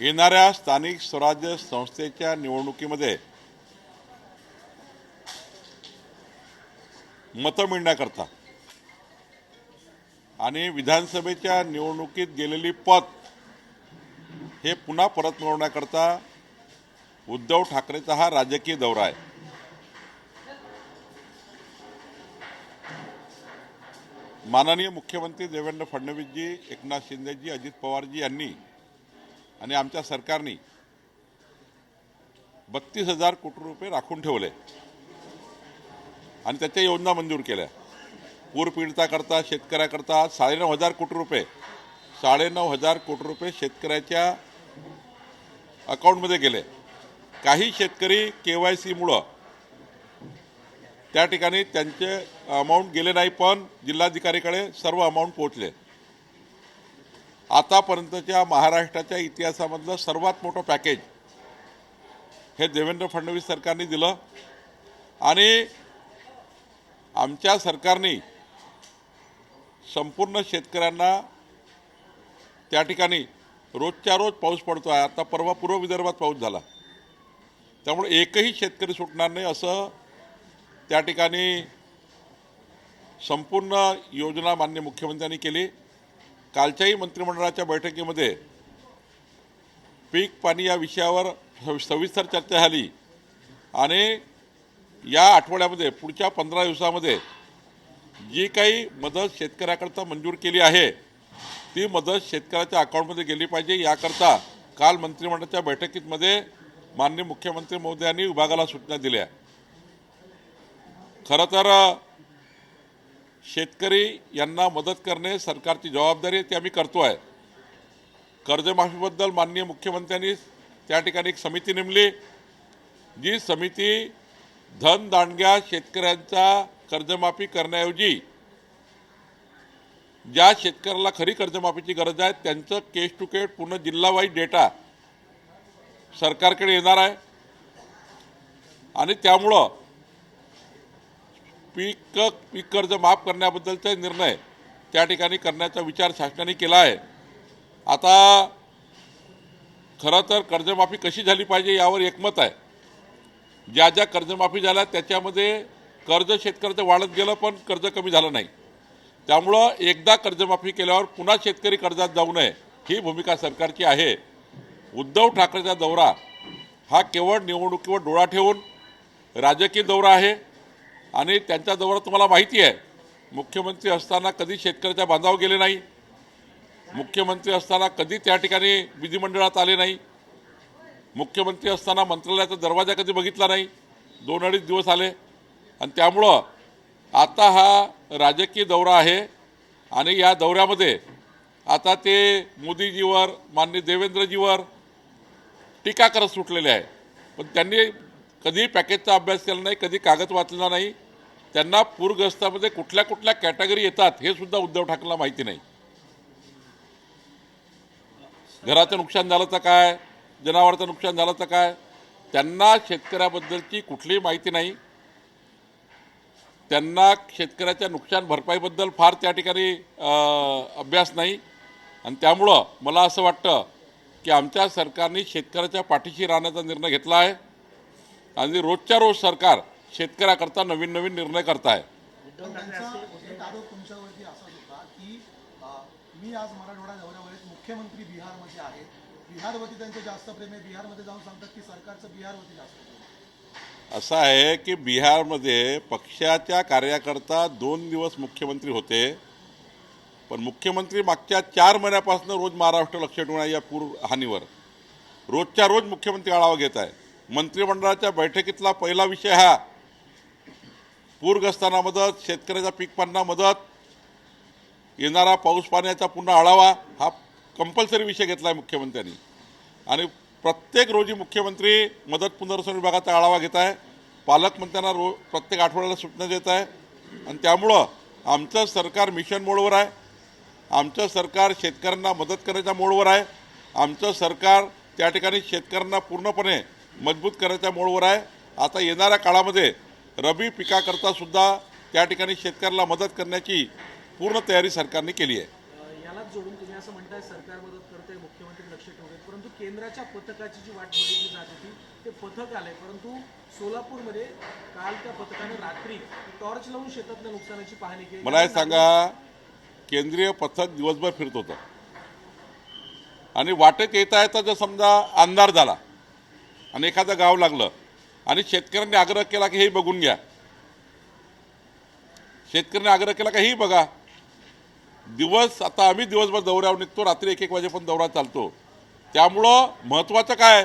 येणाऱ्या स्थानिक स्वराज्य संस्थेच्या निवडणुकीमध्ये मतं मिळण्याकरता आणि विधानसभेच्या निवडणुकीत गेलेली पद हे पुन्हा परत मिळवण्याकरता उद्धव ठाकरेचा हा राजकीय दौरा आहे. माननीय मुख्यमंत्री देवेंद्र फडणवीसजी एकनाथ शिंदेजी अजित पवारजी यांनी आणि आमच्या सरकारने बत्तीस हजार कोटी रुपये राखून ठेवले. आणि त्याच्या योजना मंजूर केल्या. पूरपीडिताकरता शेतकऱ्याकरता साडेनऊ हजार कोटी रुपये. साडेनऊ हजार कोटी रुपये शेतकऱ्याच्या अकाउंटमध्ये गेले. काही शेतकरी के वाय सीमुळं त्या ठिकाणी त्यांचे अमाऊंट गेले नाही पण जिल्हाधिकारीकडे सर्व अमाऊंट पोहोचले. आतापर्यंतच्या महाराष्ट्राच्या इतिहासामधलं सर्वात मोठं पॅकेज हे देवेंद्र फडणवीस सरकारने दिलं. आणि आमच्या सरकारने संपूर्ण शेतकऱ्यांना त्या ठिकाणी रोजच्या रोज पाऊस पडतो आहे आता परवा पूर्व विदर्भात पाऊस झाला. त्यामुळे एकही शेतकरी सुटणार नाही असं त्या ठिकाणी संपूर्ण योजना मान्य मुख्यमंत्र्यांनी केली. कालच्याही मंत्रिमंडळाच्या बैठकीमध्ये पीक पाणी या विषयावर सविस्तर चर्चा झाली. आणि या आठवड्यामध्ये पुढच्या पंधरा दिवसामध्ये जी काही मदत शेतकऱ्याकरता मंजूर केली आहे ती मदत शेतकऱ्याच्या अकाउंटमध्ये गेली पाहिजे. याकरता काल मंत्रिमंडळाच्या बैठकीमध्ये माननीय मुख्यमंत्री महोदयांनी विभागाला सूचना दिल्या. खरं तर शेतकरी यांना मदत करणे सरकारची जबाबदारी आहे ती आम्ही करतो आहे. कर्जमाफीबद्दल माननीय मुख्यमंत्र्यांनी त्या ठिकाणी एक समिती नेमली. जी समिती धन दांडग्या शेतकऱ्यांचा कर्जमाफी करण्याऐवजी ज्या शेतकऱ्याला खरी कर्जमाफीची गरज आहे त्यांचं केस टू केस पूर्ण जिल्हावाईज डेटा सरकारकडे येणार आहे. आणि त्यामुळं पीक पीक कर्ज माफ करण्याबद्दलचा निर्णय त्या ठिकाणी करण्याचा विचार शासनाने केला आहे. आता खरं तर कर्जमाफी कशी झाली पाहिजे यावर एकमत आहे. ज्या ज्या कर्जमाफी झाल्या त्याच्यामध्ये कर्ज शेतकऱ्याचं वाढत गेलं पण कर्ज कमी झालं नाही. त्यामुळं एकदा कर्जमाफी केल्यावर पुन्हा शेतकरी कर्जात जाऊ नये ही भूमिका सरकारची आहे. उद्धव ठाकरेचा दौरा हा केवळ निवडणुकीवर डोळा ठेवून राजकीय दौरा आहे. आणि त्यांच्याजवळ तुम्हाला माहिती आहे मुख्यमंत्री असताना कधी शेतकऱ्याच्या बांधावर गेले नाही मुख्यमंत्री असताना कधी त्या ठिकाणी विधिमंडळात आले नाही मुख्यमंत्री असताना मंत्रालयाचा दरवाजा कधी बघितला नाही दोन अडीच दिवस आले. आणि त्यामुळं आता हा राजकीय दौरा आहे आणि या दौऱ्यामध्ये आता ते मोदीजीवर माननीय देवेंद्रजीवर टीका करत सुटलेले आहे. पण त्यांनी कधी पॅकेजचा अभ्यास केला नाही कधी कागद वाचला नाही त्यांना पूरग्रस्तामध्ये कुठल्या कुठल्या कॅटेगरी येतात हे सुद्धा उद्धव ठाकरेला माहिती नाही. घराचं नुकसान झालं तर काय? जनावराचं नुकसान झालं तर काय? त्यांना शेतकऱ्याबद्दलची कुठलीही माहिती नाही. त्यांना शेतकऱ्याच्या नुकसान भरपाईबद्दल फार त्या ठिकाणी अभ्यास नाही. आणि त्यामुळं मला असं वाटतं की आमच्या सरकारने शेतकऱ्याच्या पाठीशी राहण्याचा निर्णय घेतला आहे. आणि रोजच्या रोज सरकार शेतकऱ्याकरता नवीन नवीन निर्णय करताय. तुमच्यावरती असाच होता की मी आज मराठवाडा दौऱ्यावर मुख्यमंत्री बिहारमध्ये आहे बिहारवरती त्यांचं जास्त प्रेम आहे बिहारमध्ये जाऊन सांगतात की सरकारचं बिहारवरती जास्त असं आहे की बिहारमध्ये पक्षाच्या कार्यकर्ता दोन दिवस मुख्यमंत्री होते. पण मुख्यमंत्री मागच्या चार महिन्यापासून रोज महाराष्ट्र लक्ष ठेवून आहे या पूर हानीवर. रोजच्या रोज मुख्यमंत्री आढावा घेत आहे. मंत्रिमंडळाच्या बैठकीतला पहिला विषय हा पूरग्रस्तांना मदत शेतकऱ्याच्या पीक पाण्याला मदत येणारा पाऊस पाण्याचा पुन्हा आढावा हा कंपल्सरी विषय घेतला आहे मुख्यमंत्र्यांनी. आणि प्रत्येक रोजी मुख्यमंत्री मदत पुनर्वसन विभागाचा आढावा घेत आहे पालकमंत्र्यांना रो प्रत्येक आठवड्याला सूचना देत आहे आणि त्यामुळं आमचं सरकार मिशन मोडवर आहे आमचं सरकार शेतकऱ्यांना मदत करायच्या मोडवर आहे आमचं सरकार त्या ठिकाणी शेतकऱ्यांना पूर्णपणे मजबूत करायच्या मोडवर आहे. आता येणाऱ्या काळामध्ये रबी पिकाकरता सुद्धा त्या ठिकाणी शेतकऱ्याला मदत करण्याची पूर्ण तयारी सरकारने केली आहे. यालाच जोडून तुम्ही तुम्ही असं म्हणताय सरकार मदत करते मुख्यमंत्री लक्ष ठेवते परंतु केंद्राच्या पथकाची जी वाट बघितली जात होती ते पथक परंतु सोलापूरमध्ये काल त्या पथकानं रात्री टॉर्च लावून शेतातल्या नुकसानाची पाहणी केली. मला हे सांगा केंद्रीय पथक दिवसभर फिरत होतं. आणि वाटेत येता येता जर समजा अंधार झाला आणि एखादं गाव लागलं आणि शेतकऱ्यांनी आग्रह केला की हे बघून घ्या. शेतकऱ्यांनी आग्रह केला की हेही बघा. दिवस आता आम्ही दिवसभर दौऱ्यावर निघतो रात्री एक एक वाजेपर्यंत दौरा चालतो. त्यामुळं महत्त्वाचं काय?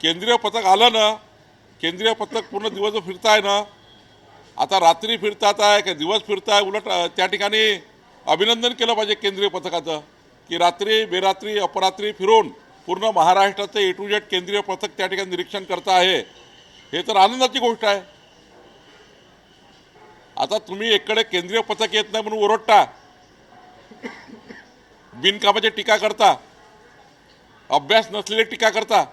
केंद्रीय पथक आलं ना केंद्रीय पथक पूर्ण दिवसभर फिरताय ना आता रात्री फिरतात आहे का दिवस फिरताय उलट त्या ठिकाणी अभिनंदन केलं पाहिजे केंद्रीय पथकाचं की रात्री बेरात्री अपरात्री फिरून पूर्ण महाराष्ट्राचं ए टू जेड केंद्रीय पथक त्या ठिकाणी निरीक्षण करत आहे. हे तर आनंदाची गोष्ट आहे. आता तुम्ही एकडे केंद्रीय पथक येत नाही म्हणून ओरडता. बिनकामाची टीका करता. अभ्यास नसलेली टीका करता.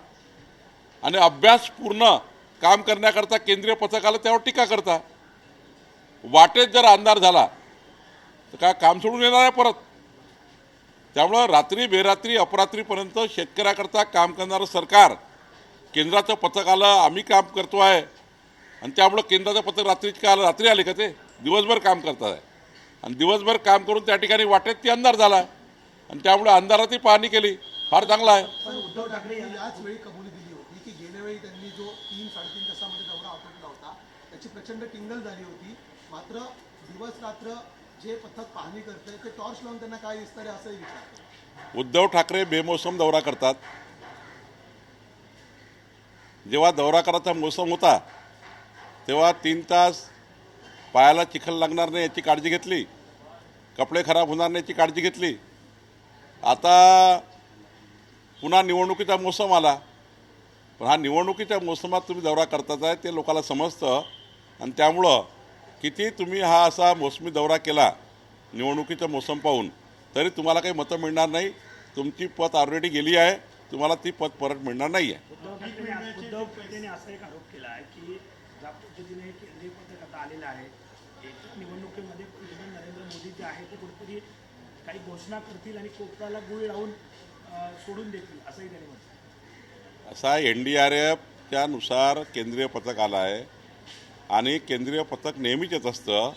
आणि अभ्यास पूर्ण काम करण्याकरता केंद्रीय पथकाला त्यावर टीका करता. वाटेत जर अंधार झाला तर काय काम सोडून येणार आहे परत? त्यामुळं रात्री बेरात्री अपरात्रीपर्यंत शेतकऱ्याकरता काम करणारं सरकार केंद्राचं पथक आलं आम्ही काम करतो आहे. आणि त्यामुळं केंद्राचं पथक रात्रीच का आलं रात्री आले का ते? दिवसभर काम करतात. आहे आणि दिवसभर काम करून त्या ठिकाणी वाटेत ती अंधार झाला. आणि त्यामुळे अंधारातही पाहणी केली. फार चांगला आहे. उद्धव ठाकरे याच वेळी कबुली दिली होती की गेल्या वेळी त्यांनी जो तीन साडेतीन तासामध्ये दौरा आटोपला होता त्याची प्रचंड टिंगल झाली होती. मात्र दिवस रात्र जे पथक पाहणी करतंय ते टॉर्च लावून त्यांना काय दिसतं असंही विचारतं उद्धव ठाकरे बेमोसम दौरा करतात. जेव्हा दौरा करायचा मोसम होता तेव्हा तीन तास पायाला चिखल लागणार नाही याची काळजी घेतली कपडे खराब होणार नाही याची काळजी घेतली. आता पुन्हा निवडणुकीचा मोसम आला. पण हा निवडणुकीच्या मोसमात तुम्ही दौरा करतात आहे ते लोकांना समजतं. आणि त्यामुळं किती तुम्ही हा असा मोसमी दौरा केला निवडणुकीचा मोसम पाहून तरी तुम्हाला काही मतं मिळणार नाही. तुमची पत ऑलरेडी गेली आहे. तुम्हाला ती पत परत मिळणार नाही आहे उद्धव असा एक आरोप केला आहे की ज्या पद्धतीने हे केंद्रीय पथक आता आलेलं आहे. येत्या निवडणुकीमध्ये पंतप्रधान नरेंद्र मोदी जे आहे ते कुठेतरी काही घोषणा करतील आणि कोपराला गुळ लावून अं, सोडून देतील असंही त्यांनी म्हटलं. असा एन डी आर एफच्या नुसार केंद्रीय पथक आलं आहे. आणि केंद्रीय पथक नेहमीच येत असतं.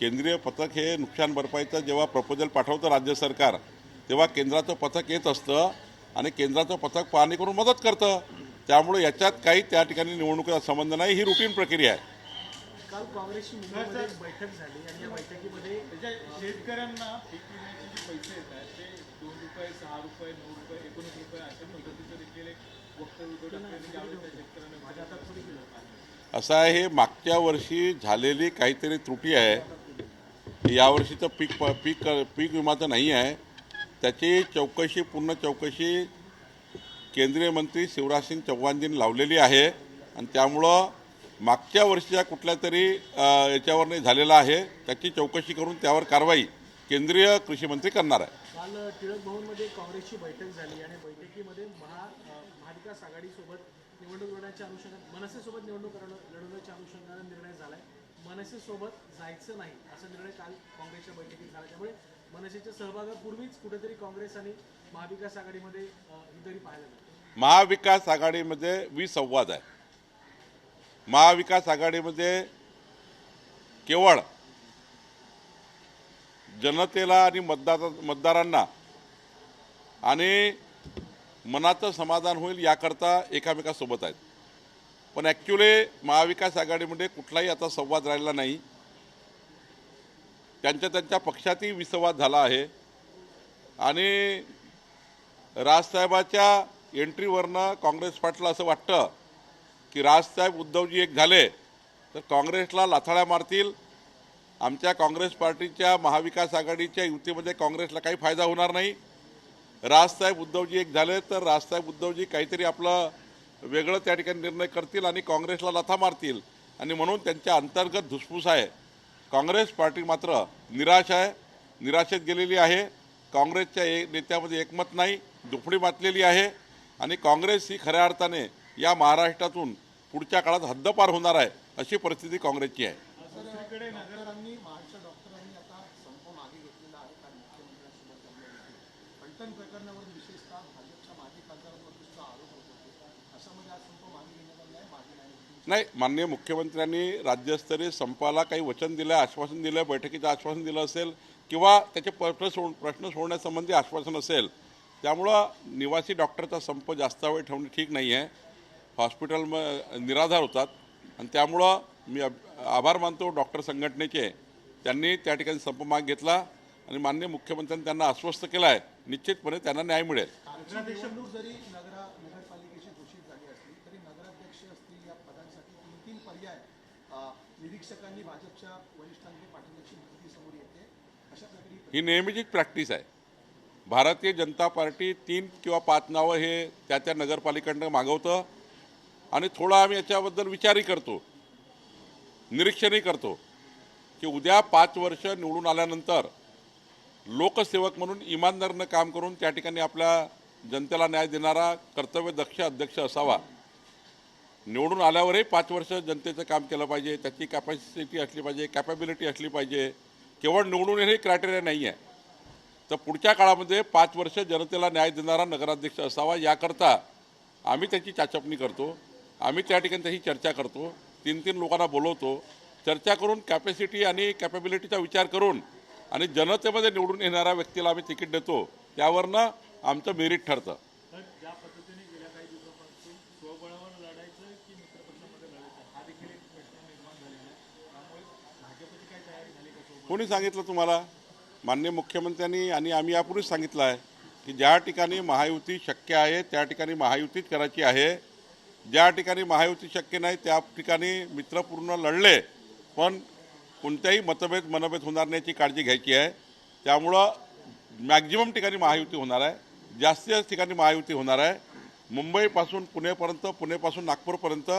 केंद्रीय पथक हे नुकसान भरपाईचं जेव्हा प्रपोजल पाठवतं राज्य सरकार तेव्हा केंद्राचं पथक येत असतं. आणि केंद्राचं पथक पाहणी करून मदत करतं. त्यामुळे याच्यात काही त्या ठिकाणी निवडणुकीचा संबंध नाही. ही रुटीन प्रक्रिया आहे. काल काँग्रेसची मुंबईमध्ये एक बैठक झाली आणि या बैठकीमध्ये त्याच्या शेतकऱ्यांना पीक विम्याचे जे पैसे येत आहेत ते दोन रुपये सहा रुपये नऊ रुपये एकोणीस रुपये अशा पद्धतीचं देखील एक वक्तव्य असं आहे हे मागच्या वर्षी झालेली काहीतरी त्रुटी आहे. यावर्षीचं पीक प- पीक पीक विमाचं नाही आहे. त्याची चौकशी पूर्ण चौकशी केंद्रीय मंत्री शिवराजसिंग चौहानजींनी लावलेली आहे. आणि त्यामुळं मागच्या वर्षीच्या कुठल्या तरी याच्यावर नाही झालेला आहे. त्याची चौकशी करून त्यावर कारवाई केंद्रीय कृषी मंत्री करणार आहे. काल टिळक भवनमध्ये काँग्रेसची बैठक झाली आणि बैठकीमध्ये महा महाविकास आघाडीसोबत निवडणूक लढण्याच्या अनुषंगाने मनसेसोबत निवडणूक लढवण्याच्या अनुषंगाने निर्णय झाला आहे मनसेसोबत जायचं नाही असा निर्णय काल काँग्रेसच्या बैठकीत झाला. त्यामुळे मनसेच्या सहभागापूर्वीच कुठेतरी काँग्रेस आणि महाविकास आघाडीमध्ये अं, पाहायला महाविकास आघाडीमध्ये विसंवाद आहे. महाविकास आघाडीमध्ये केवळ जनतेला आणि मतदार मतदारांना आणि मनाचं समाधान होईल याकरता एकामेकासोबत आहेत. पण ॲक्च्युली महाविकास आघाडीमध्ये कुठलाही आता संवाद राहिला नाही. त्यांच्या त्यांच्या पक्षातही विसंवाद झाला आहे. आणि राजसाहेबाच्या एंट्रीवरनं काँग्रेस पाटला असं वाटतं की राजसाहेब उद्धवजी एक झाले तर काँग्रेसला लाथाळ्या मारतील. आमच्या काँग्रेस पार्टीच्या महाविकास आघाडीच्या युतीमध्ये काँग्रेसला काही फायदा होणार नाही. राजसाहेब उद्धवजी एक झाले तर राजसाहेब उद्धवजी काहीतरी आपलं वेगळं त्या ठिकाणी निर्णय करतील आणि काँग्रेसला लाथा मारतील. आणि म्हणून त्यांच्या अंतर्गत धुसफूस आहे. काँग्रेस पार्टी मात्र निराश आहे. निराशेत गेलेली आहे. काँग्रेसच्या ए नेत्यामध्ये एकमत नाही. दुफडी मातलेली आहे. आणि काँग्रेस ही खऱ्या अर्थाने या महाराष्ट्रातून पुढच्या काळात हद्दपार होणार आहे अशी परिस्थिती काँग्रेसची आहे. प्रकरणावर डॉक्टरांनी महाराष्ट्र डॉक्टरांनी आता संप मागे घेतलेला आहे काल मुख्यमंत्र्यांसोबत झालेली भेट. पण फलटण प्रकरणावर विशेषतः भाजपच्या माजी खासदारांवर सुद्धा आरोप होत होते अशामध्ये आज संप मागे घेण्यात आलेला आहे मागे नाही माननीय मुख्यमंत्र्यांनी राज्यस्तरीय संपाला काही वचन दिलं आश्वासन दिलं बैठकीचं आश्वासन दिलं असेल किंवा त्याचे प्रश्न सोड प्रश्न सोडण्यासंबंधी आश्वासन असेल त्यामुळं निवासी डॉक्टरचा संप जास्त वेळ ठेवणे ठीक नाही आहे हॉस्पिटल म निराधार होतात. आणि त्यामुळं मी अब- आभार मानतो डॉक्टर संघटनेचे. त्यांनी त्या ठिकाणी संप माग घेतला आणि माननीय मुख्यमंत्र्यांनी त्यांना आश्वस्त केलं आहे निश्चितपणे त्यांना न्याय मिळेल कालची निवडणूक जरी नगरा नगरपालिकेची घोषित झाली असली तरी नगराध्यक्ष असतील या पदांसाठी तीन तीन पर्याय अ, निरीक्षकांनी भाजपच्या वरिष्ठांकडे पाठवण्याची माहिती समोर येते. अशा प्रकारे ही नेहमीची नेहमीचीच प्रॅक्टिस आहे. भारतीय जनता पार्टी तीन किंवा पाच नावं हे त्या त्या नगरपालिकांना मागवतं आणि थोडा आम्ही याच्याबद्दल विचारही करतो. निरीक्षणही करतो की उद्या पाच वर्ष निवडून आल्यानंतर लोकसेवक म्हणून इमानदारीनं काम करून त्या ठिकाणी आपल्या जनतेला न्याय देणारा कर्तव्यदक्ष अध्यक्ष असावा. निवडून आल्यावरही पाच वर्ष जनतेचं काम केलं पाहिजे त्याची कॅपॅसिटी असली पाहिजे कॅपॅबिलिटी असली पाहिजे. केवळ निवडून येणे हे क्रायटेरिया नाही आहे. तर पुढच्या काळामध्ये पाच वर्ष जनतेला न्याय देणारा नगराध्यक्ष असावा याकरता आम्ही त्याची चाचपणी करतो. आम्ही त्या ठिकाणी त्याची चर्चा करतो. तीन तीन लोकांना बोलवतो. चर्चा करून कॅपॅसिटी आणि कॅपॅबिलिटीचा विचार करून आणि जनतेमध्ये निवडून येणाऱ्या व्यक्तीला आम्ही तिकीट देतो. त्यावरनं आमचं मेरिट ठरतं तर ज्या पद्धतीने गेल्या काही दिवसापासून स्वबळावर लढायचं की मित्रपक्षामध्ये लढायचं हा देखील एक प्रश्न निर्माण झालेला आहे त्यामुळे भाजपची काय तयारी झाली का सोबत कोणी सांगितलं तुम्हाला? माननीय मुख्यमंत्र्यांनी आणि आम्ही यापूर्वीच सांगितलं आहे की ज्या ठिकाणी महायुती शक्य आहे त्या ठिकाणी महायुतीच करायची आहे. ज्या ठिकाणी महायुती शक्य नाही त्या ठिकाणी मित्रपूर्ण लढले पण कोणत्याही मतभेद मनभेद होणार नाही काळजी घ्यायची आहे. त्यामुळं मॅक्झिमम ठिकाणी महायुती होणार आहे. जास्तीत जास्त ठिकाणी महायुती होणार आहे. मुंबईपासून पुणेपर्यंत पुणेपासून नागपूरपर्यंत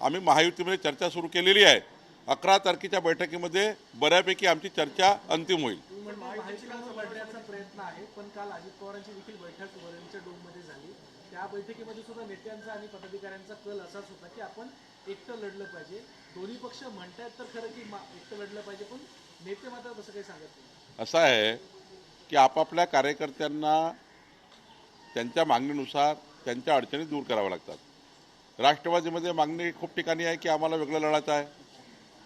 आम्ही महायुतीमध्ये चर्चा सुरू केलेली आहे. अकरा तारखेच्या बैठकीमध्ये बऱ्यापैकी आमची चर्चा अंतिम होईल. झाली. त्या बैठकीमध्ये सुद्धा नेत्यांचा आणि पदाधिकाऱ्यांचा कल असाच होता की आपण एकटं लढलं पाहिजे. दोन्ही पक्ष तर खरं की एकटं लढलं पाहिजे पण नेते मात्र तसं काही सांगत नाही. असं आहे की आपापल्या कार्यकर्त्यांना त्यांच्या मागणीनुसार त्यांच्या अडचणी दूर कराव्या लागतात. राष्ट्रवादीमध्ये मागणी खूप ठिकाणी आहे की आम्हाला वेगळं लढायचं आहे.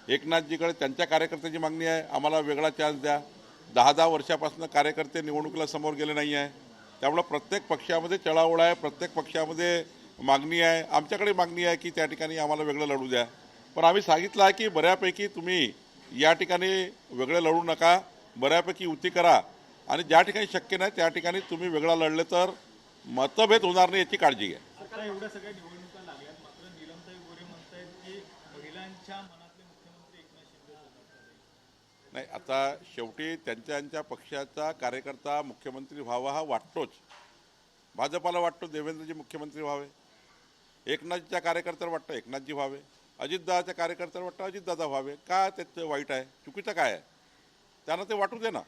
एकनाथजीकडे त्यांच्या कार्यकर्त्याची मागणी आहे. आम्हाला वेगळा चान्स द्या. दहा दहा वर्षापासून कार्यकर्ते निवडणुकीला समोर गेले नाही आहे. त्यामुळं प्रत्येक पक्षामध्ये चळाओळ आहे. प्रत्येक पक्षामध्ये मागणी आहे. आमच्याकडे मागणी आहे की त्या ठिकाणी आम्हाला वेगळं लढू द्या. पण आम्ही सांगितलं आहे की बऱ्यापैकी तुम्ही या ठिकाणी वेगळं लढू नका. बऱ्यापैकी युती करा. आणि ज्या ठिकाणी शक्य नाही त्या ठिकाणी तुम्ही वेगळा लढले तर मतभेद होणार नाही याची काळजी घ्या. एवढ्या सगळ्या निवडणुका लागल्यात मात्र नीलमताई गोरे म्हणतायत की महिलांच्या मनातले मुख्यमंत्री एकनाथ शिंदे होणार नाही आता शेवटी त्यांच्या पक्षाचा कार्यकर्ता मुख्यमंत्री व्हावा हा वाटतोच. भाजपाला वाटतो देवेंद्रजी मुख्यमंत्री व्हावे. एकनाथच्या कार्यकर्त्याला वाटतं एकनाथजी व्हावे. अजितदादाच्या कार्यकर्त्याला वाटतं अजितदादा व्हावे. का त्याचं वाईट आहे? चुकीचं काय आहे? त्यांना ते वाटू दे ना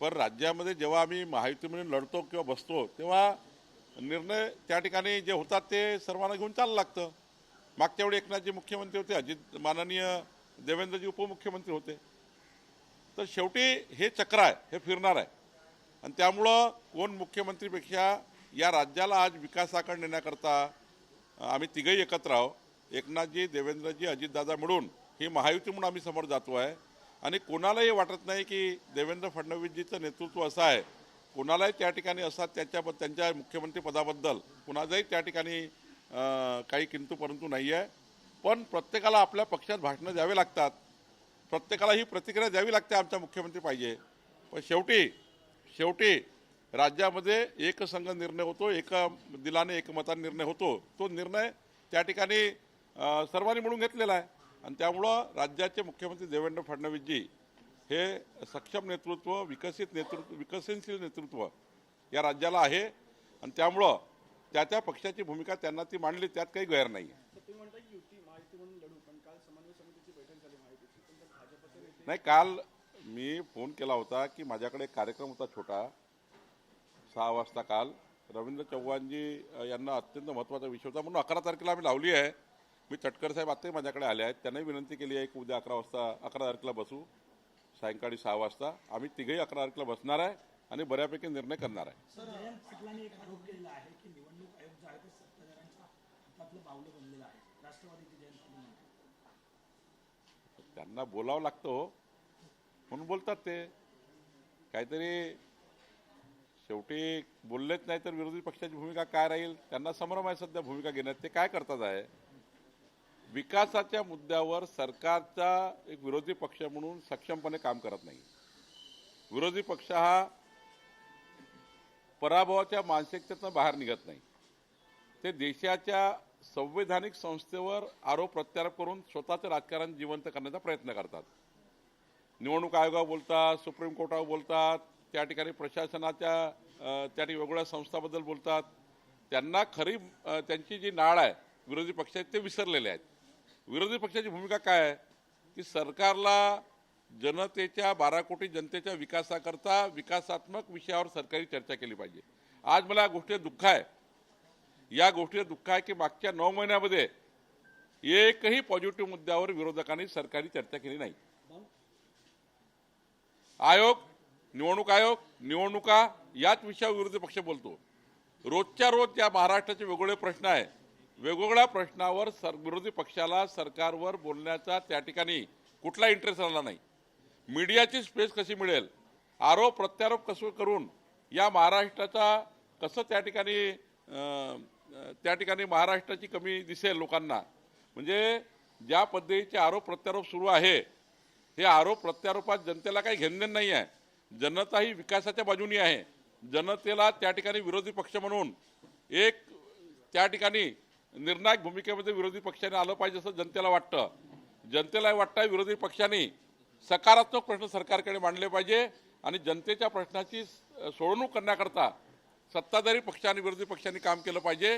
पण राज्यामध्ये जेव्हा आम्ही महायुतीमध्ये लढतो किंवा बसतो तेव्हा निर्णय त्या ठिकाणी जे होतात ते सर्वांना घेऊन चाललं लागतं. मागच्या वेळी एकनाथजी मुख्यमंत्री होते अजित माननीय देवेंद्रजी उपमुख्यमंत्री होते. तर शेवटी हे चक्र आहे हे फिरणार आहे. आणि त्यामुळं कोण मुख्यमंत्रीपेक्षा या राज्याला आज विकासाकडे नेण्याकरता आम्ही तिघही एकत्र आहोत. एकनाथजी देवेंद्रजी अजितदादा मिळून ही महायुती म्हणून आम्ही समोर जातो आहे. आणि कोणालाही वाटत नाही की देवेंद्र फडणवीसजीचं नेतृत्व असं आहे. कोणालाही त्या ठिकाणी असा त्याच्या त्यांच्या मुख्यमंत्रीपदाबद्दल कुणाचाही त्या ठिकाणी काही किंतू परंतु नाही आहे पण प्रत्येकाला आपल्या पक्षात भाषणं द्यावे लागतात. प्रत्येकाला ही प्रतिक्रिया द्यावी लागते आमच्या मुख्यमंत्री पाहिजे. पण शेवटी शेवटी राज्यामध्ये एकसंघ निर्णय होतो एका दिलाने एकमताने निर्णय होतो. तो निर्णय त्या ठिकाणी सर्वांनी मिळून घेतलेला आहे. आणि त्यामुळं राज्याचे मुख्यमंत्री देवेंद्र फडणवीसजी हे सक्षम नेतृत्व विकसित नेतृत्व विकसनशील नेतृत्व या राज्याला आहे. आणि त्यामुळं त्या त्या पक्षाची भूमिका त्यांना ती मांडली त्यात काही गैर नाही आहे नाही काल मी फोन केला होता की माझ्याकडे एक कार्यक्रम होता छोटा सहा वाजता काल. रवींद्र चव्हाणजी यांना अत्यंत महत्त्वाचा विषय होता. म्हणून अकरा तारखेला आम्ही लावली आहे. मी तटकर साहेब आत्ताही माझ्याकडे आले आहेत. त्यांनाही विनंती केली आहे की उद्या अकरा वाजता अकरा तारखेला बसू. सायंकाळी सहा वाजता. आम्ही तिघही अकरा तारखेला बसणार आहे आणि बऱ्यापैकी निर्णय करणार आहे. त्यांना बोलावं लागतं हो. म्हणून बोलतात ते. काहीतरी शेवटी बोललेच नाही तर विरोधी पक्षाची भूमिका काय राहील? त्यांना संभ्रम आहे सध्या भूमिका घेण्यात. ते काय करतात आहे? विकासाच्या मुद्द्यावर सरकारचा एक विरोधी पक्ष म्हणून सक्षमपणे काम करत नाही. विरोधी पक्ष हा पराभवाच्या मानसिकतेतनं बाहेर निघत नाही. ते देशाच्या संवैधानिक संस्थेवर आरोप प्रत्यारोप करून स्वतःचं राजकारण जिवंत करण्याचा प्रयत्न करतात. निवडणूक आयोगावर बोलतात सुप्रीम कोर्टावर बोलतात त्या ठिकाणी प्रशासनाच्या त्या ठिकाणी वेगवेगळ्या संस्थाबद्दल बोलतात. त्यांना खरी त्यांची जी नाळ आहे विरोधी पक्षात ते विसरलेले आहेत. विरोधी पक्षाची भूमिका काय आहे? की सरकारला जनतेच्या बारा कोटी जनतेच्या विकासाकरता विकासात्मक विषयावर सरकारी चर्चा केली पाहिजे. आज मला या गोष्टीचं दुःख आहे. या गोष्टीचं दुःख आहे की मागच्या नऊ महिन्यामध्ये एकही पॉझिटिव्ह मुद्द्यावर विरोधकांनी सरकारी चर्चा केली नाही. आयोग निवडणूक आयोग निवडणुका याच विषयावर विरोधी पक्ष बोलतो. रोजच्या रोज या महाराष्ट्राचे वेगवेगळे प्रश्न आहे वेगवेगळ्या प्रश्नावर सर विरोधी पक्षाला सरकारवर बोलण्याचा त्या ठिकाणी कुठला इंटरेस्ट आला नाही. मीडियाची स्पेस कशी मिळेल? आरोप प्रत्यारोप कसं करून या महाराष्ट्राचा कसं त्या ठिकाणी त्या ठिकाणी महाराष्ट्राची कमी दिसेल लोकांना? म्हणजे ज्या पद्धतीचे आरोप प्रत्यारोप सुरू आहे हे आरोप प्रत्यारोपात जनतेला काही घेणदेण नाही आहे. जनता ही विकासाच्या बाजूनी आहे. जनतेला त्या ठिकाणी विरोधी पक्ष म्हणून एक त्या ठिकाणी निर्णायक भूमिकेमध्ये विरोधी पक्षाने आलं पाहिजे असं जनतेला वाटतं. जनतेला वाटतं विरोधी पक्षाने सकारात्मक प्रश्न सरकारकडे मांडले पाहिजे आणि जनतेच्या प्रश्नाची सोडवणूक करण्याकरता सत्ताधारी पक्ष आणि विरोधी पक्षांनी काम केलं पाहिजे.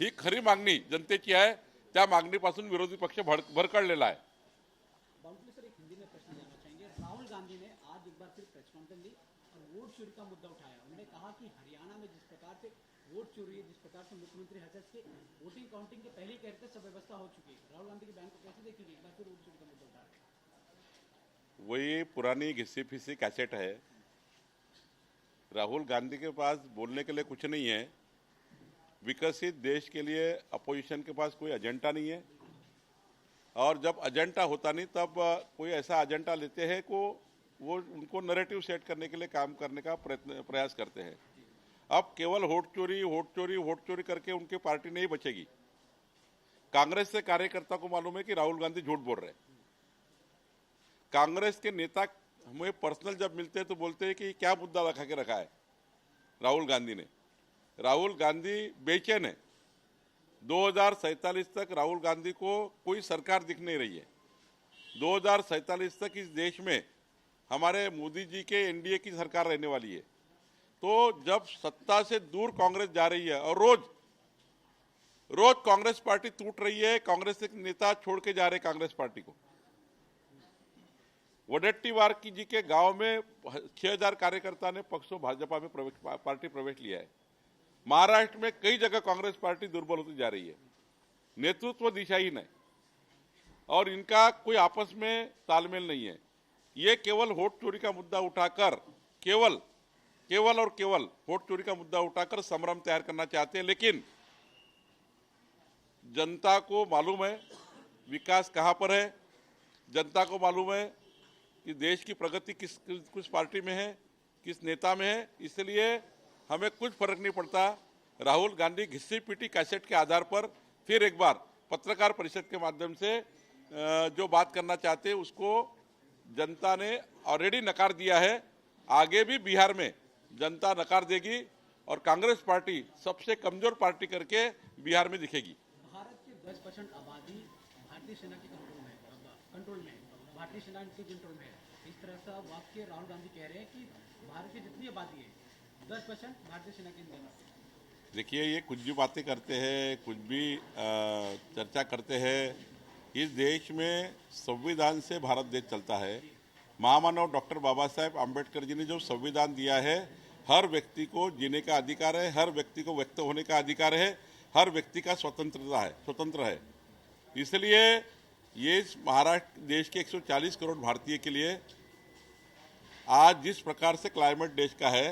ही खरी मागणी जनतेची आहे. त्या मागणीपासून विरोधी पक्ष भड भरकळलेला आहे. चोरी का मुद्दा उठाया। उन्होंने कहा कि हरियाणा में जिस प्रकार से वोट चोरी है जिस प्रकार से मुख्यमंत्री हर्षद के वोटिंग काउंटिंग के पहले कहते सब व्यवस्था हो चुकी है। राहुल गांधी के बयान को कैसे देखेंगे एक बार फिर वोट चोरी का मुद्दा उठा रहे वही पुरानी घिसी फिसी कैसेट है। राहुल गांधी के पास बोलने के लिए कुछ नहीं है। विकसित देश के लिए अपोजिशन के पास कोई एजेंडा नहीं है। और जब एजेंडा होता नहीं, तब कोई ऐसा एजेंडा लेते हैं को वो उनको नरेटिव सेट करने के लिए काम करने का प्रयत्न, प्रयास करते हैं। अब केवल वोट चोरी वोट चोरी वोट चोरी करके उनकी पार्टी नहीं बचेगी। कांग्रेस से कार्यकर्ता को मालूम है कि राहुल गांधी झूठ बोल रहे हैं। कांग्रेस के नेता हमें पर्सनल जब मिलते हैं तो बोलते हैं कि क्या मुद्दा रखा के रखा है? राहुल गांधी ने। राहुल गांधी बेचैन है। दो तक राहुल गांधी को कोई सरकार दिख नहीं रही है। दो तक इस देश में हमारे मोदी जी के एनडीए की सरकार रहने वाली है। तो जब सत्ता से दूर कांग्रेस जा रही है और रोज रोज कांग्रेस पार्टी टूट रही है, कांग्रेस के नेता छोड़ के जा रहे कांग्रेस पार्टी को। वडेट्टीवार की जी के गाँव में छह हज़ार कार्यकर्ता ने पक्षों भाजपा में प्रवेश, पार्टी प्रवेश लिया है। महाराष्ट्र में कई जगह कांग्रेस पार्टी दुर्बल होती जा रही है। नेतृत्व दिशाहीन है और इनका कोई आपस में तालमेल नहीं है। ये केवल वोट चोरी का मुद्दा उठाकर, केवल केवल और केवल वोट चोरी का मुद्दा उठाकर संभ्रम तैयार करना चाहते हैं, लेकिन जनता को मालूम है विकास कहाँ पर है। जनता को मालूम है कि देश की प्रगति किस किस पार्टी में है, किस नेता में है। इसलिए हमें कुछ फ़र्क नहीं पड़ता। राहुल गांधी घिस्सी पीटी कैसेट के आधार पर फिर एक बार पत्रकार परिषद के माध्यम से जो बात करना चाहते उसको जनता ने ऑलरेडी नकार दिया है। आगे भी बिहार में जनता नकार देगी और कांग्रेस पार्टी सबसे कमज़ोर पार्टी करके बिहार में दिखेगी। भारत की दस परसेंट आबादी भारतीय सेना के कंट्रोल में कंट्रोल में भारतीय सेना इनके कंट्रोल में इस तरह का वाक्य राहुल गांधी कह रहे हैं कि भारत की जितनी आबादी है दस परसेंट भारतीय सेना के देखिए ये कुछ भी बातें करते हैं कुछ भी चर्चा करते हैं इस देश में संविधान से भारत देश चलता है। महामानव डॉक्टर बाबा साहेब आम्बेडकर जी ने जो संविधान दिया है, हर व्यक्ति को जीने का अधिकार है, हर व्यक्ति को व्यक्त होने का अधिकार है, हर व्यक्ति का स्वतंत्रता है, स्वतंत्र है। इसलिए ये इस महाराष्ट्र देश के 140 करोड़ भारतीय के लिए आज जिस प्रकार से क्लाइमेट देश का है,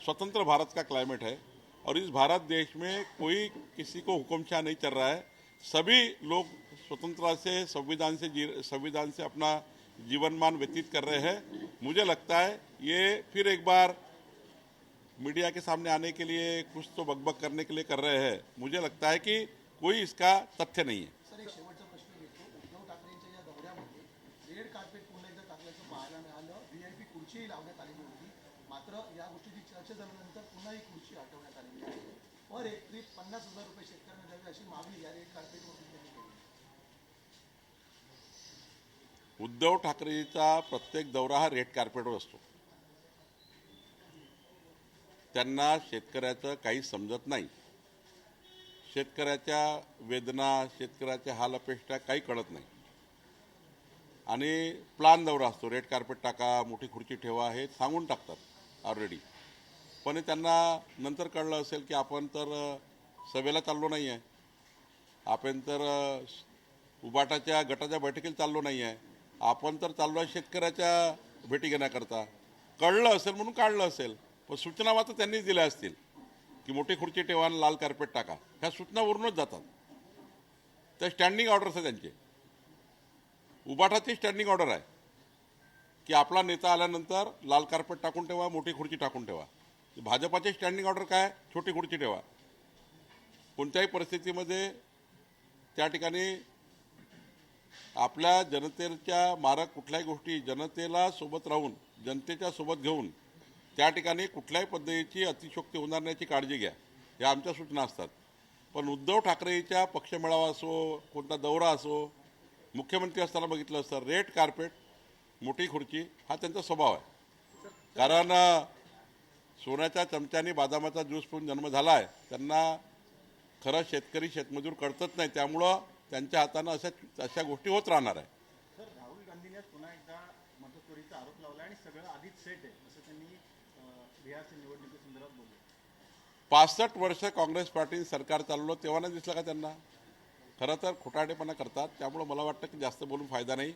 स्वतंत्र भारत का क्लाइमेट है, और इस भारत देश में कोई किसी को हुक्मशाह नहीं चल रहा है। सभी लोग स्वतंत्रता से, संविधान से संविधान से अपना जीवनमान व्यतीत कर रहे हैं। मुझे लगता है ये फिर एक बार मीडिया के सामने आने के लिए कुछ तो बकबक करने के लिए कर रहे हैं। मुझे लगता है कि कोई इसका तथ्य नहीं है। सर, एक एकरी पन्नास हज़ार रुपये शेतकऱ्यांना द्यावे अशी मागणी या रेड कार्पेटवरती उद्धव ठाकरेचा प्रत्येक दौरा हा रेड कार्पेटवर असतो. त्यांना शेतकऱ्याचं काही समजत नाही. शेतकऱ्याच्या वेदना शेतकऱ्याच्या हाल अपेक्षा काही कळत नाही. आणि प्लान दौरा असतो. रेड कार्पेट टाका मोठी खुर्ची ठेवा हे सांगून टाकतात ऑलरेडी पण हे त्यांना नंतर कळलं असेल की आपण तर सभेला चाललो नाही आहे आपण तर उबाटाच्या गटाच्या बैठकीला चाललो नाही आहे आपण तर चाललो आहे शेतकऱ्याच्या भेटी घेण्याकरता. कळलं असेल म्हणून काढलं असेल. पण सूचना मात्र त्यांनीच दिल्या असतील. की मोठी खुर्ची ठेवा आणि लाल कार्पेट टाका. ह्या सूचना वरूनच जातात. त्या स्टँडिंग ऑर्डर्स आहे त्यांचे. उबाठाची स्टँडिंग ऑर्डर आहे. की आपला नेता आल्यानंतर लाल कार्पेट टाकून ठेवा मोठी खुर्ची टाकून ठेवा. भाजपाची स्टँडिंग ऑर्डर काय? छोटी खुर्ची ठेवा. कोणत्याही परिस्थितीमध्ये त्या ठिकाणी आपल्या जनतेच्या मारक कुठल्याही गोष्टी जनतेला सोबत राहून जनतेच्या सोबत घेऊन त्या ठिकाणी कुठल्याही पद्धतीची अतिशोक्ती होणार नाही काळजी घ्या. या आमच्या सूचना असतात. पण उद्धव ठाकरेच्या पक्षमेळावा असो कोणता दौरा असो मुख्यमंत्री असताना बघितलं असतं रेड कार्पेट मोठी खुर्ची हा त्यांचा स्वभाव आहे. कारण सोन्याच्या चमच्याने बदामाचा ज्यूस पिऊन जन्म झाला आहे त्यांना खरं शेतकरी शेतमजूर कळतच नाही. त्यामुळं त्यांच्या हातानं अशा अशा गोष्टी होत राहणार आहे. सर राहुल गांधीने पुन्हा एकदा मतचोरीचा आरोप लावला आणि सगळं आधीच सेट आहे असं त्यांनी बिहारच्या निवडणुकीसंदर्भात बोलले. पासष्ट वर्ष काँग्रेस पार्टी सरकार चालवलं तेव्हा नाही दिसलं का त्यांना? खरं तर खोटाडेपणा करतात त्यामुळं मला वाटतं की जास्त बोलून फायदा नाही.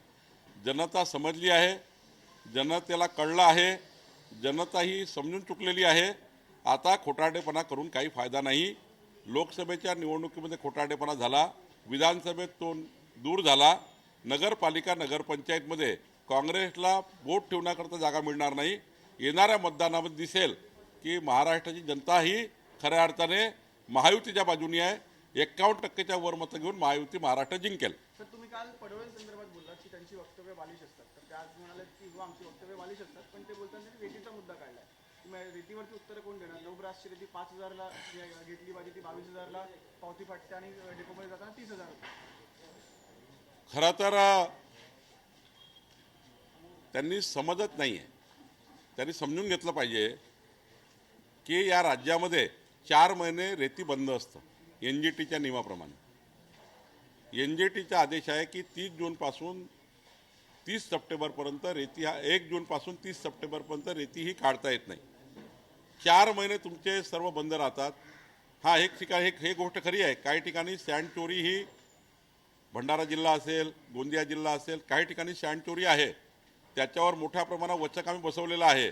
जनता समजली आहे जनतेला कळलं आहे जनता ही समजून चुकलेली आहे. आता खोटारडेपणा करून काही फायदा नाही. लोकसभेच्या निवडणुकीमध्ये खोटारडेपणा झाला. विधानसभेत तो दूर झाला नगरपालिका नगरपंचायतमध्ये काँग्रेसला बोट ठेवण्याकरता जागा मिळणार नाही. येणाऱ्या मतदानामध्ये दिसेल की महाराष्ट्राची जनता ही खऱ्या अर्थाने महायुतीच्या बाजूनी आहे. एक्कावन्न टक्केच्या वर मतं घेऊन महायुती महाराष्ट्र जिंकेल. सर तुम्ही काल पडवळींसंदर्भात बोललात की त्यांची वक्तव्य बालिश असतात. तर ते आज म्हणाले की हो, आमची वक्तव्य बालिश असतात. पण ते बोलताना त्यांनी मुद्दा काढलाय. रेतीवरती उत्तरं कोण देणार? नऊ ब्रासची रेती पाच हजारला घेतली पाहिजे ती बावीस हजारला पावती फाटते आणि डेपोमध्ये जाताना तीस हजार खरं तर त्यांनी समजत नाही आहे त्यांनी समजून घेतलं पाहिजे की या राज्यामध्ये चार महिने रेती बंद असतं एन जी टीच्या नियमाप्रमाणे. एन जी टीचा आदेश आहे की तीस जूनपासून तीस सप्टेंबरपर्यंत रेती हा एक जूनपासून तीस सप्टेंबरपर्यंत रेती ही काढता येत नाही. चार महिने तुमचे सर्व बंद राहतात. हा एक ठिकाण एक हे गोष्ट खरी आहे. काही ठिकाणी सँड चोरी ही भंडारा जिल्हा असेल गोंदिया जिल्हा असेल काही ठिकाणी सँड चोरी आहे. त्याच्यावर मोठ्या प्रमाणात वचक आम्ही बसवलेला आहे.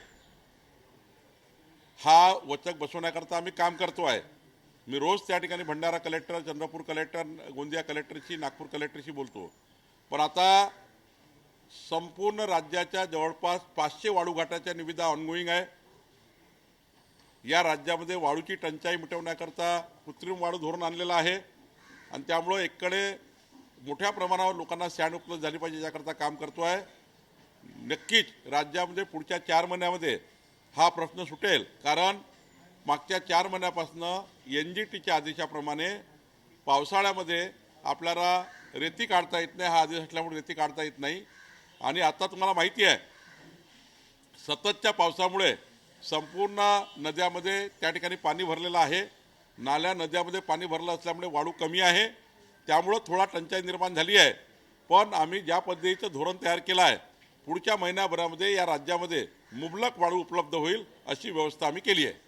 हा वचक बसवण्याकरता आम्ही काम करतो आहे. मी रोज त्या ठिकाणी भंडारा कलेक्टर चंद्रपूर कलेक्टर गोंदिया कलेक्टरशी नागपूर कलेक्टरशी बोलतो. पण आता संपूर्ण राज्याच्या जवळपास पाचशे वाळूघाटाच्या निविदा ऑनगोईंग आहे. या राज्यामध्ये वाळूची टंचाई मिटवण्याकरता कृत्रिम वाळू धोरण आणलेलं आहे. आणि त्यामुळं एकडे मोठ्या प्रमाणावर लोकांना सॅन उपलब्ध झाली पाहिजे याकरता काम करतो आहे नक्कीच राज्यामध्ये पुढच्या चार महिन्यामध्ये हा प्रश्न सुटेल. कारण मागच्या चार महिन्यापासून एन जी टीच्या आदेशाप्रमाणे पावसाळ्यामध्ये आपल्याला रेती काढता येत नाही हा आदेश असल्यामुळे रेती काढता येत नाही. आणि आता तुम्हाला माहिती आहे सततच्या पावसामुळे संपूर्ण नद्यामध्ये त्या ठिकाणी पाणी भरलेलं आहे. नाल्या नद्यामध्ये पाणी भरलं असल्यामुळे वाळू कमी आहे. त्यामुळं थोडा टंचाई निर्माण झाली आहे. पण आम्ही ज्या पद्धतीचं धोरण तयार केलं आहे पुढच्या महिन्याभरामध्ये या राज्यामध्ये मुबलक वाळू उपलब्ध होईल अशी व्यवस्था आम्ही केली आहे.